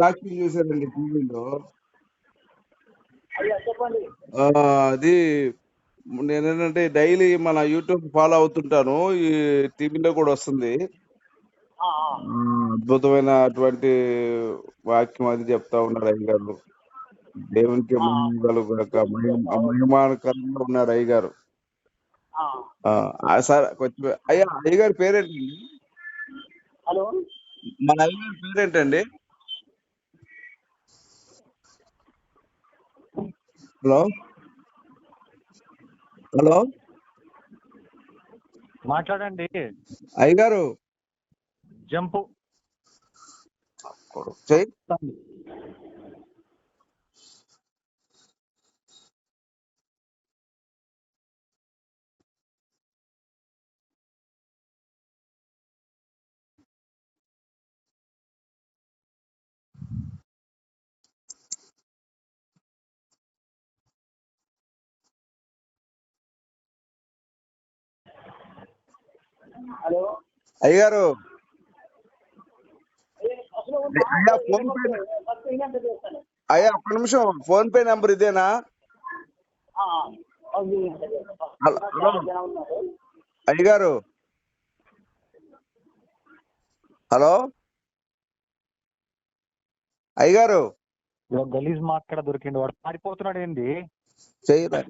Doctor చూశానండి టీవీలో. అది నేనేంటంటే డైలీ మన యూట్యూబ్ ఫాలో అవుతుంటాను ఈ టీవీలో కూడా వస్తుంది. అద్భుతమైన అటువంటి వాక్యం అది చెప్తా ఉన్నారు అయ్యగారు. దేవునికి ఆ. మహిమ కలుగుగాక మహిమ మహిమాకరంగా ఉన్నారు అయ్యగారు. సార్ కొంచెం అయ్యా అయ్యగారి పేరేంటండి? హలో. మన అయ్యగారి పేరేంటండి? హలో. హలో. మాట్లాడండి. అయ్యగారు. జంపు. హలో. అయ్యగారు. అయ్యా, ఫోన్ పే అయ్యా ఒక్క నిమిషం. ఫోన్ పే నంబర్ ఇదేనా? అయ్యగారు. హలో. అయ్యగారు. గలీజ్ మా అక్కడ దొరికిండు. వాడు పారిపోతున్నాడు ఏంది? చెయ్యరా.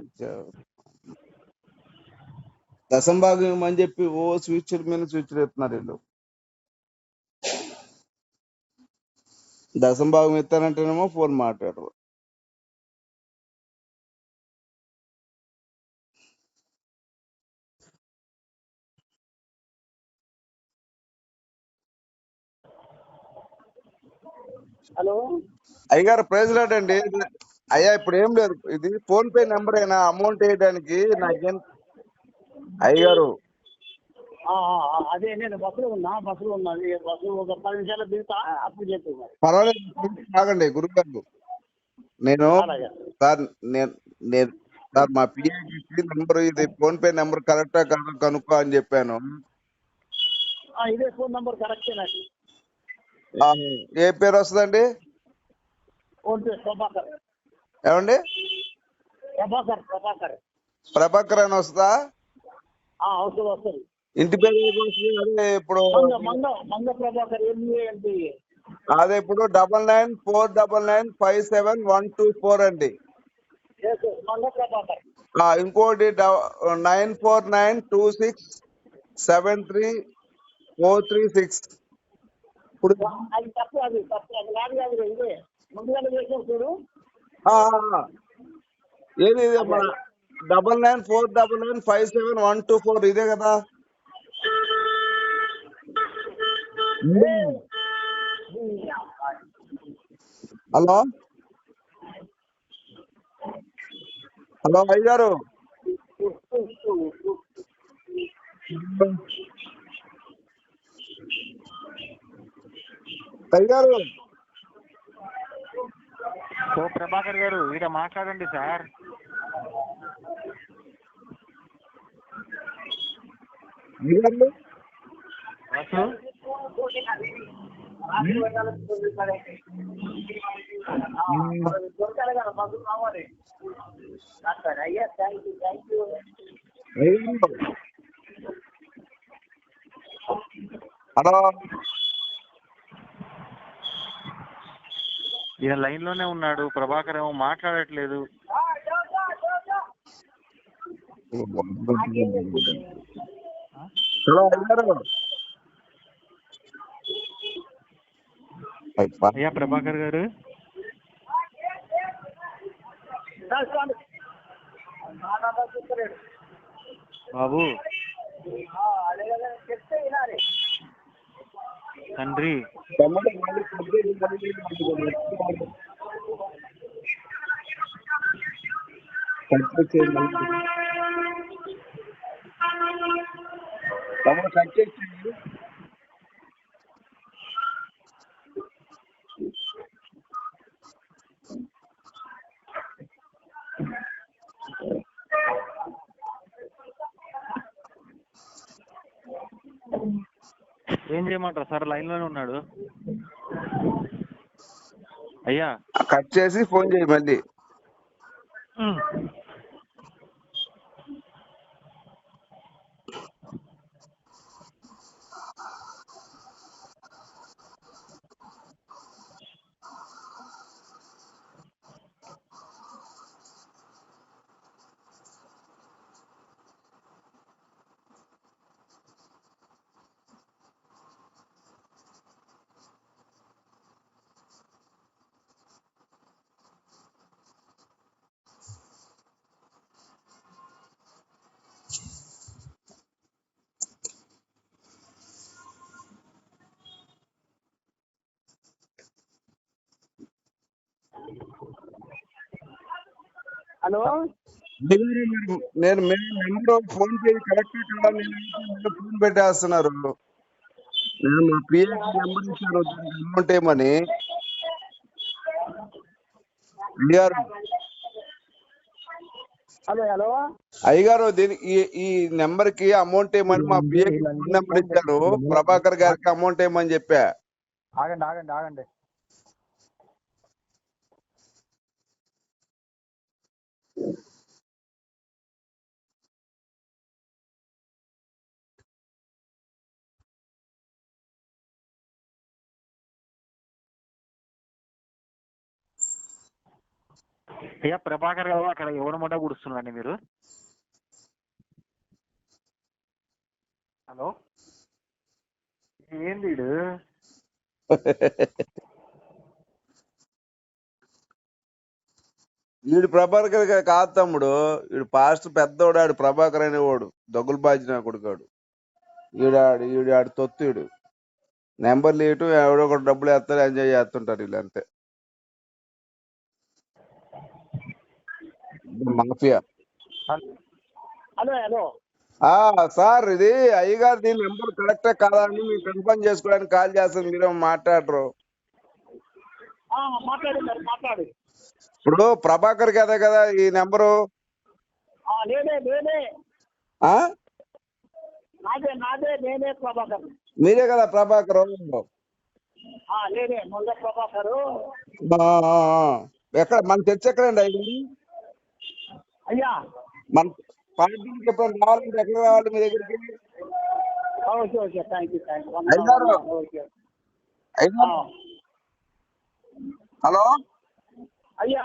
దశంభాగం అని చెప్పి ఓ స్విచ్ మీద స్విచ్ ఎత్తున్నారు వీళ్ళు. దశంభాగం ఎత్తానంటేనేమో ఫోన్ మాట్లాడరు. హలో. అయ్యగారు ప్రైజ్ లాట్ అండి అయ్యా ఇప్పుడు ఏం లేదు. ఇది ఫోన్ పే నెంబర్ అయినా అమౌంట్ వేయడానికి నాకేం అయ్యగారు. ఆ, ఆ, ఆ, అదే నేను బస్సులో ఉన్నా బస్సులో ఉన్నా ఈ బస్సు ఒక పది నిమిషాలు దిగుతా అప్పుడు చెప్తున్నారు పర్వాలేదు ఆగండి గురుగారు నేను సార్ నేను సార్ మా పిఏకి నెంబర్ ఇది ఫోన్ పే నెంబర్ కరెక్టా కాదా కనుక్కో అని చెప్పాను. ఇదే ఫోన్ నంబర్ కరెక్టే నాకు. ఆ, ఏ పేరు వస్తుందండి? ఏమండి? ప్రభాకర్ ప్రభాకర్. ప్రభాకర్ అని వస్తుందా? ఆ, వస్తుంది వస్తుంది. ఇంటి అదే ఇప్పుడు మంగ ప్రభాకర్ ఎంబీఏ అదే ఇప్పుడు double nine four double nine five seven one two four అండి. ఇంకోటి nine four nine two six seven three four three six. ఇప్పుడు. ఏది ఇది మన double nine four double nine five seven one two four ఇదే కదా. హలో? హలో అయ్యారు అయ్యారు ఓ ప్రభాకర్ గారు ఈడ మాట్లాడండి సార్ అయ్యారు వాసు దొరకాలి కదా బస్సు కావాలి అయ్యా thank you thank you hello. ఈయన లైన్లోనే ఉన్నాడు ప్రభాకర్ ఏమో మాట్లాడట్లేదు. హలో అయ్యారు అయ్యా ప్రభాకర్ గారు రాసుకోండి చూస్తలేడు బాబు అదే కదా చెప్తే వినాలి తండ్రి తమ్ముడు మళ్ళీ సబ్జెక్ట్ మళ్ళీ కట్ చేయండి తమ్ముడు కట్ చేసేయండి ఏం చేయమంటారు? సార్ లైన్లోనే ఉన్నాడు. అయ్యా. కట్ చేసి ఫోన్ చేయి మళ్ళీ. హలో? నేను నెంబర్ ఫోన్ పే కరెక్ట్ కదా నేను ఫోన్ పెట్టేస్తున్నారు. నేను మా పిఏ నెంబర్ ఇచ్చాను అమౌంట్ ఏమని? అయ్యారు హలో హలో? అయ్యగారు దీని ఈ ఈ నెంబర్కి అమౌంట్ ఏమని? మా పిఏ నెంబర్ ఇచ్చాను ప్రభాకర్ గారికి అమౌంట్ ఏమని చెప్పా? ఆగండి ఆగండి ఆగండి. అయ్యా ప్రభాకర్ గారు అక్కడ ఎవరి మూట కూడుస్తున్నారండి మీరు? హలో? ఏంది వీడు? వీడు ప్రభాకర్ గారు కాదు తమ్ముడు. వీడు పాస్ట్ పెద్దోడు ఆడు ప్రభాకర్ అనేవాడు. దగ్గులు బాజిన కొడుకాడు. ఈడాడు ఈడాడు తొత్తుడు. నెంబర్లు ఇటు ఎవడో ఒకటి డబ్బులు వేస్తారు ఎంజాయ్ చేస్తుంటారు వీళ్ళు అంతే మాఫియా. హలో హలో ఆ సార్ ఇది అయ్యగారు దీని నెంబర్ కరెక్టే కాదా అని మీరు కన్ఫర్మ్ చేసుకోవడానికి కాల్ చేస్తాను. మాట్లాడరు. మరి మాట్లాడు ఇప్పుడు ప్రభాకర్ కదా కదా ఈ నెంబరు? మీరే కదా ప్రభాకర్. ఎక్కడ మన చర్చ ఎక్కడండి అయ్యి అయ్యా. మన పార్టీకి ఎప్పుడు రావాలంటే ఎక్కడ రావాలి మీ దగ్గరికి. Okay okay. Thank you thank you. Okay hello? అయ్యా.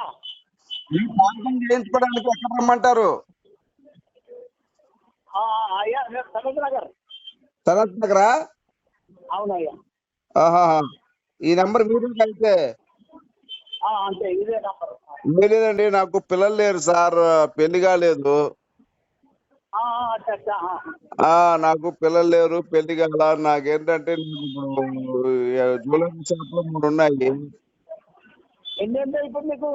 ఈ పార్కింగ్ చేయించుకోవడానికి ఎక్కడ రమ్మంటారు? సనత్ నగర్. అవునయ్యా. ఆహా ఈ నెంబర్ మీరు అయితే. అంతే ఇదే నంబర్. లేదండి నాకు పిల్లలు లేరు సార్ పెళ్ళి కాలేదు. నాకు పిల్లలు లేరు పెళ్ళి కాల నాకేంటంటే జూలై షాప్లో మూడు ఉన్నాయి. ఇప్పుడు మీకు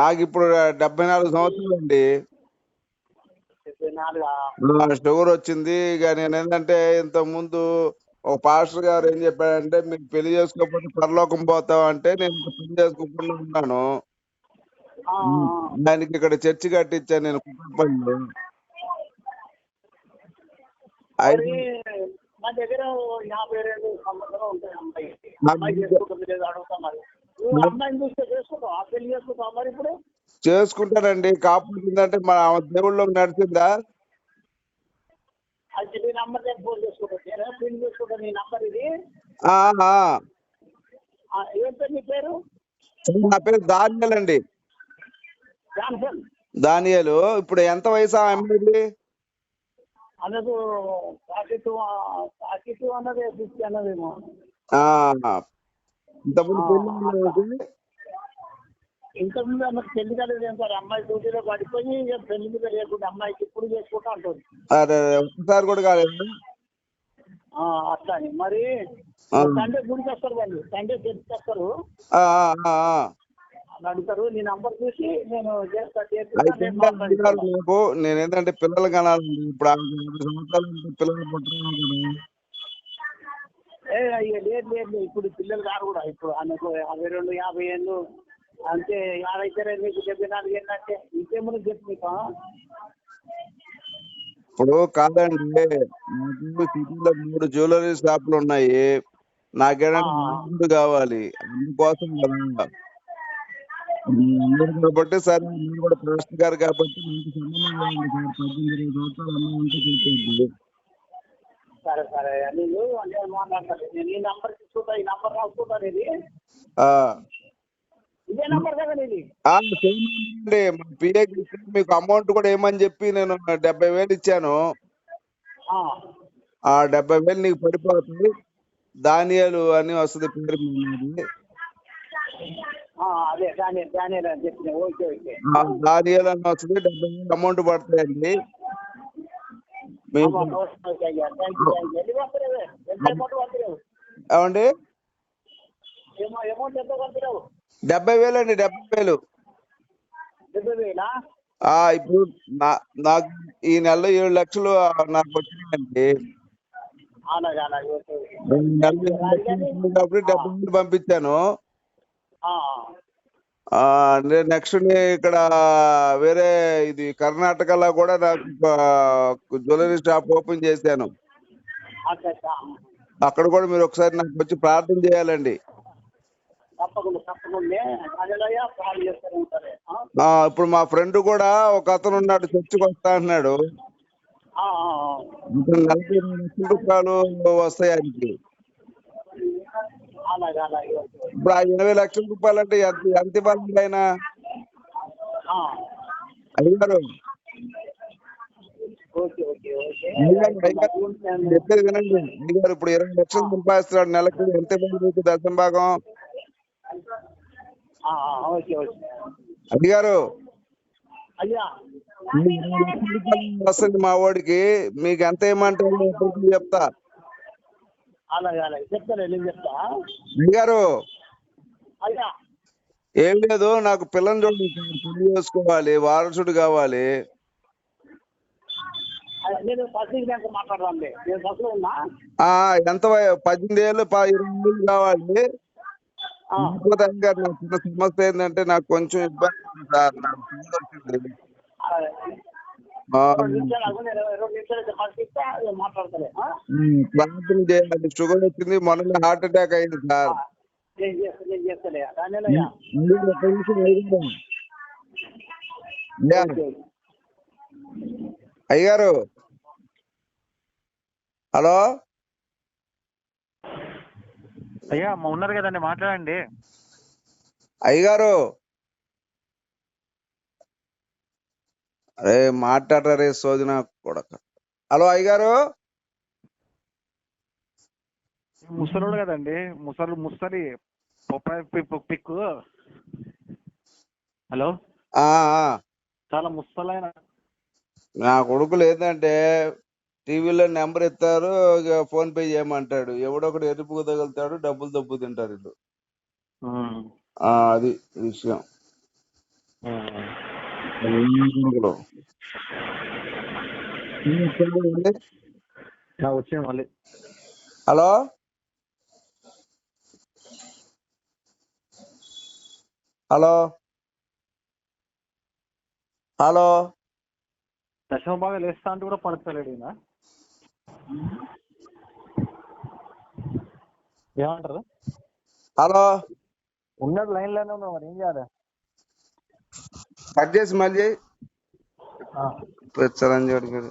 నాకు ఇప్పుడు డెబ్బై నాలుగు సంవత్సరాలు అండి షుగర్ వచ్చింది ఇక నేను ఏంటంటే ఇంత ముందు ఒక పాస్టర్ గారు ఏం చెప్పాడంటే మీరు పెళ్ళి చేసుకోకపోతే పరలోకం పోతాం అంటే నేను పెళ్ళి చేసుకోకుండా ఉన్నాను. ఆయనకి ఇక్కడ చర్చి కట్టించాను నేను కుటుంబంలో మా దగ్గర యాభై రెండు సంవత్సరాలు ఉంటాయి అమ్మాయి. అమ్మాయి దగ్గర- చేసుకుంటుంది లేదు అడుగుతా మరి. నువ్వు అమ్మాయిని చూస్తే చేసుకుంటావు? ఆ పెళ్ళి చేసుకుంటావు మరి ఇప్పుడు? చేసుకుంటానండి. కాకపోతే ఏంటంటే మన ఆమె దేవుళ్ళకి నడిచిందా? అది నీ నంబర్ నేను ఫోన్ చేసుకుంటాను నేను? పెళ్ళి చేసుకుంటాను నీ నంబర్ ఇది? ఏం పేరు నీ పేరు? నా పేరు దానియల్ అండి దానియలు ఇప్పుడు ఎంత వయసు ఆ అమ్మాయిది అన్నది అన్నది ఫిఫ్టీ అన్నదేమో. ఇంతకుముందు అన్నది పెళ్ళి కాలేదు సార్? అమ్మాయి డ్యూటీలో పడిపోయి పెళ్ళి మీద లేకుండా అమ్మాయికి ఇప్పుడు చేసుకుంటా అంటుంది. అరే ఒక్కసారి కూడా కాలేదు? ఆ, అట్లా మరి. సండే గుడికి వస్తారు వాళ్ళు. సండే వస్తారు. అని అడుగుతారు. నీ నంబర్ చూసి నేను. నాకు నేను ఏంటంటే పిల్లలు కనాలండి. ఇప్పుడు సంవత్సరాలు పిల్లలు పుట్టరు కదా. ఏ అయ్యే లేదు లేదు ఇప్పుడు పిల్లలు కాదు కూడా. ఇప్పుడు ఆమెకు యాభై రెండు యాభై ఏళ్ళు. అంతే యాభై నీకు డెబ్బై నాలుగు ఏంటంటే ఇంకేమన్నా చెప్పు నీకు? ఆ? ఇప్పుడు కాదండి నాకు సిటీలో మూడు జ్యువెలరీ షాపులు ఉన్నాయి. ముందు కావాలి. అందుకోసం కదా. మీరు కాబట్టి సరే మీరు కూడా పోస్ట్ గారు కాబట్టి మీకు సంబంధం సార్. పద్దెనిమిది ఇరవై సంవత్సరాలు ఉంటే సరే సరే. నేను నేను మాట్లాడతాను నేను ఈ నంబర్ తీసుకుంటా ఈ నంబర్ రాసుకుంటాను ఇది ఆ. ఇదే నంబర్ కదా ఇది ఆ, సేమ్ అండి. మా పిఏకి ఇచ్చి మీకు అమౌంట్ కూడా ఏమని చెప్పి నేను డెబ్బై వేలు ఇచ్చాను. ఆ, డెబ్బై వేలు నీకు పడిపోతుంది ధాన్యాలు అని వస్తుంది పేరు అదే దాని దాని అని చెప్పిన ఓకే ఓకే. అని వస్తుంది డెబ్బై వేలు అమౌంట్ పడతాయండి. పంపినావు? ఏమండి? డెబ్బై వేలు అండి డెబ్బై వేలు. ఇప్పుడు నా నాకు ఈ నెలలో ఏడు లక్షలు నాకు వచ్చినాయండి. డెబ్బై వేలు పంపించాను. నెక్స్ట్ ఇక్కడ వేరే ఇది కర్ణాటకలో కూడా నాకు జ్యువెలరీ షాప్ ఓపెన్ చేశాను. అక్కడ కూడా మీరు ఒకసారి నాకు వచ్చి ప్రార్థన చేయాలండి. ఇప్పుడు మా ఫ్రెండ్ కూడా ఒక అతను ఉన్నాడు చర్చికి వస్తా అన్నాడు. నలభై లక్షల రూపాయలు వస్తాయి ఆయనకి అలాగే అలాగే ఓకే ఓకే. ఇప్పుడు ఆ ఎనభై లక్షల రూపాయలు అంటే ఎంత ఇవ్వాలండి ఆయన? నేను చెప్పేది వినండి. అడిగారు ఇప్పుడు ఇరవై లక్షలు సంపాదిస్తున్నాడు నెలకు ఎంత ఇవ్వాలి మీకు దశం భాగం? అడిగారు వస్తుంది మా వాడికి. మీకు ఎంత ఎప్పటికీ చెప్తా. అలాగే అలాగే చెప్తాను నేను చెప్తా. అయ్యా. ఏం లేదు నాకు పిల్లని చూడండి పెళ్ళి చేసుకోవాలి వారసుడు కావాలి. నేను బ్యాంక్ నేను ఉన్నా? ఎంత పద్దెనిమిది ఏళ్ళు ఇరవై ఏళ్ళు కావాలి. నాకు చిన్న సమస్య ఏంటంటే నాకు కొంచెం ఇబ్బంది సార్. నాకు ప్రార్థన చేయాలి షుగర్ వచ్చింది మొన్న హార్ట్ అటాక్ అయింది సార్. నేను చేస్తా నేను చేస్తాలే దానిలయ్యా మీరు ఒక నిమిషం అయ్యగారు. అయ్యా, ఓకే. అయ్యగారు. హలో. అయ్యా మా ఉన్నారు కదండి మాట్లాడండి. అయ్యగారు. అరే మాట్లాడరే సోదిన కొడక. హలో అయ్యగారు? ముసలోడు కదండి ముసలు ముసలి పిక్ హలో. చాలా ముసలైన. నా కొడుకులు ఏంటంటే టీవీలో నెంబర్ ఇస్తారు ఫోన్ పే చేయమంటాడు. ఎవడొకడు ఎరుపుకు తగులుతాడు డబ్బులు దబ్బు తింటారు వీళ్ళు. ఆ, అది విషయం. వచ్చాను మళ్ళీ హలో హలో హలో దశమ బాగా లేస్తా అంటే కూడా పడతలేడు ఈయన. ఏమంటారు? హలో ఉన్నాడు లైన్లోనే ఉన్నాడు మరి ఏం చేయాలి? కట్ చేసి మళ్ళీ. చిరంజీవి గారు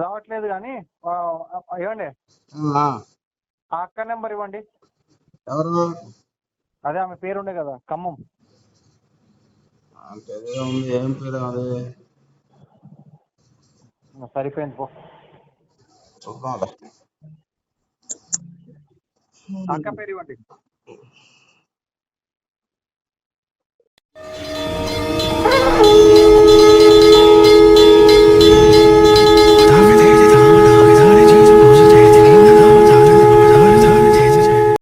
రావట్లేదు కానీ ఇవ్వండి. ఆ. అక్క నెంబర్ ఇవ్వండి. అదే ఆమె పేరు ఉండే కదా ఖమ్మం. సరిపోయింది పో. అక్క పేరు ఇవ్వండి.